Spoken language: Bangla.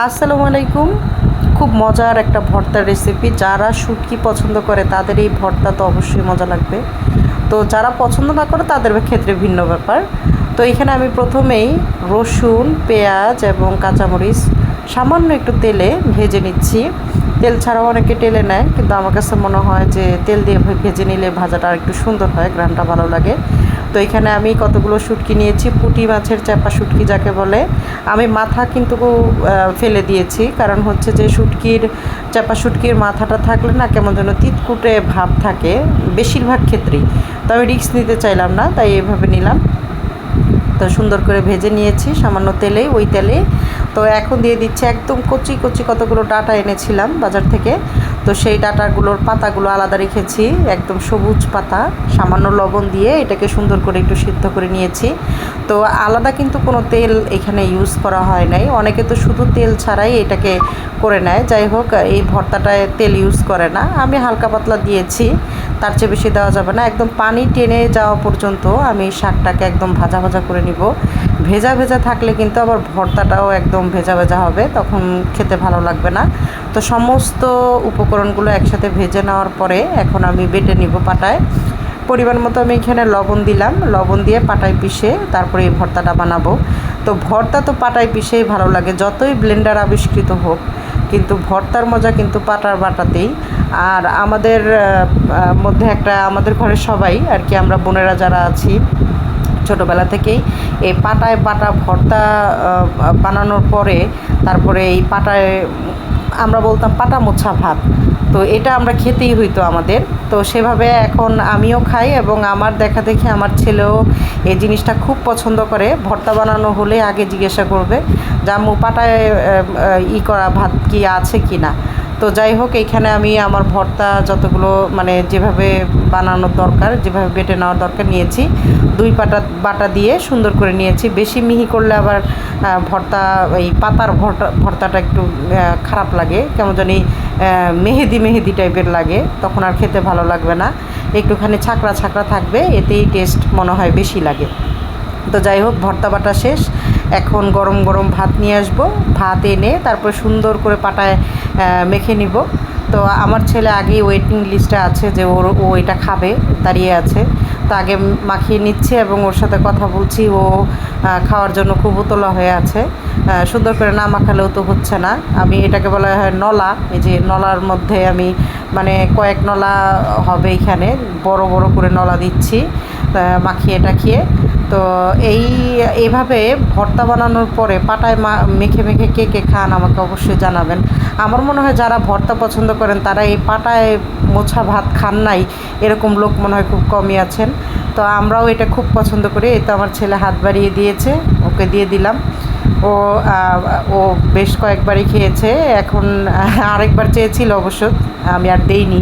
আসসালামু আলাইকুম। খুব মজার একটা ভর্তার রেসিপি যারা শুটকি পছন্দ করে, তাদের এই ভর্তা তো অবশ্যই মজা লাগবে। তো যারা পছন্দ না করে, তাদের ক্ষেত্রে ভিন্ন ব্যাপার। তো এখানে আমি প্রথমেই রসুন, পেঁয়াজ এবং কাঁচামরিচ, সামান্য একটু তেলে ভেজে নিচ্ছি। তেল ছাড়াও অনেকে টেলে নেয়, কিন্তু আমার কাছে মনে হয় যে তেল দিয়ে ভেজে নিলে ভাজাটা আর একটু সুন্দর হয়, গ্রানটা ভালো লাগে। তো এখানে আমি কতগুলো শুটকি নিয়েছি, পুঁটি মাছের চাপা শুটকি যাকে বলে। আমি মাথা কিন্তু ফেলে দিয়েছি, কারণ হচ্ছে যে শুটকির, চাপা শুটকির মাথাটা থাকলে না কেমন যেন তিতকুটে ভাব থাকে, বেশিরভাগ ক্ষেত্রেই। তো আমি রিস্ক নিতে চাইলাম না, তাই এভাবে নিলাম। তো সুন্দর করে ভেজে নিয়েছি, সামান্য তেলে ওই তেলে তো এখন দিয়ে দিচ্ছি একদম কচি কচি কতগুলো ডাটা এনেছিলাম বাজার থেকে। তো সেই ডাটাগুলোর পাতাগুলো আলাদা রেখেছি, একদম সবুজ পাতা, সামান্য লবণ দিয়ে এটাকে সুন্দর করে একটু সিদ্ধ করে নিয়েছি। তো আলাদা কিন্তু কোনো তেল এখানে ইউজ করা হয় নাই। অনেকে তো শুধু তেল ছাড়াই এটাকে করে নেয়। যাই হোক, এই ভর্তাটায় তেল ইউজ করে না। আমি হালকা পাতলা দিয়েছি, তার চেয়ে বেশি দেওয়া যাবে না। একদম পানি টেনে যাওয়া পর্যন্ত আমি শাকটাকে একদম ভাজা ভাজা করে নিব। ভেজা ভেজা থাকলে কিন্তু আবার ভর্তাটাও একদম ভেজা ভেজা হবে, তখন খেতে ভালো লাগবে না। তো সমস্ত উপকরণগুলো একসাথে ভেজে নেওয়ার পরে এখন আমি বেটে নিব পাটায়। পরিমাণ মতো আমি এখানে লবণ দিলাম, লবণ দিয়ে পাটায় পিষে তারপরে এই ভর্তাটা বানাবো। তো ভর্তা তো পাটায় পিষেই ভালো লাগে, যতই ব্লেন্ডার আবিষ্কৃত হোক, কিন্তু ভর্তার মজা কিন্তু পাটার বাটাতেই। আর আমাদের মধ্যে একটা আমাদের ঘরে সবাই আর কি, আমরা বোনেরা যারা আছি ছোটোবেলা থেকেই এই পাটায় বাটা ভর্তা বানানোর পরে তারপরে এই পাটায় আমরা বলতাম পাটা মোছা ভাত। তো এটা আমরা খেতেই হইতো আমাদের। তো সেভাবে এখন আমিও খাই এবং আমার দেখা দেখি আমার ছেলেও এই জিনিসটা খুব পছন্দ করে। ভর্তা বানানো হলে আগে জিজ্ঞাসা করবে জাম্মু পাটায় আহ, আহ, ই করা ভাত কি আছে কি না তো যাই হোক, এইখানে আমি আমার ভর্তা যতগুলো মানে যেভাবে বানানোর দরকার, যেভাবে বেটে নেওয়ার দরকার নিয়েছি। দুই পাটা, বাটা দিয়ে সুন্দর করে নিয়েছি। বেশি মিহি করলে আবার ভর্তা, এই পাতার ভর্তা, ভর্তাটা একটু খারাপ লাগে। কেমন জানি মেহেদি মেহেদি টাইপের লাগে। তখন আর খেতে ভালো লাগবে না। একটুখানি ছাকড়া ছাকড়া থাকবে, এতেই টেস্ট মনে হয় বেশি লাগে। তো যাই হোক, ভর্তা বাটা শেষ। এখন গরম গরম ভাত নিয়ে আসব। ভাত এনে তারপর সুন্দর করে পাটায় মেখে নিব। তো আমার ছেলে আগেই ওয়েটিং লিস্টে আছে যে ওর, ও এটা খাবে, দাঁড়িয়ে আছে। তো আগে মাখিয়ে নিচ্ছে এবং ওর সাথে কথা বলছি, ও খাওয়ার জন্য খুব উতলা হয়ে আছে। সুন্দর করে না মাখালেও তো হচ্ছে না। আমি এটাকে বলা হয় নলা, এই যে নলার মধ্যে আমি মানে কয়েক নলা হবে এখানে, বড় বড় করে নলা দিচ্ছি মাখিয়ে টাখিয়ে। তো এই, এইভাবে ভর্তা বানানোর পরে পাটায় মা, মেখে মেখে কে কে খান আমাকে অবশ্যই জানাবেন। আমার মনে হয় যারা ভর্তা পছন্দ করেন তারা এই পাটায় মোছা ভাত খান নাই, এরকম লোক মনে হয় খুব কমই আছেন। তো আমরাও এটা খুব পছন্দ করি, এই তো আমার ছেলে হাত বাড়িয়ে দিয়েছে, ওকে দিয়ে দিলাম। ও ও বেশ কয়েকবারই খেয়েছে, এখন আরেকবার চেয়েছিল অবশ্য, আমি আর দেইনি।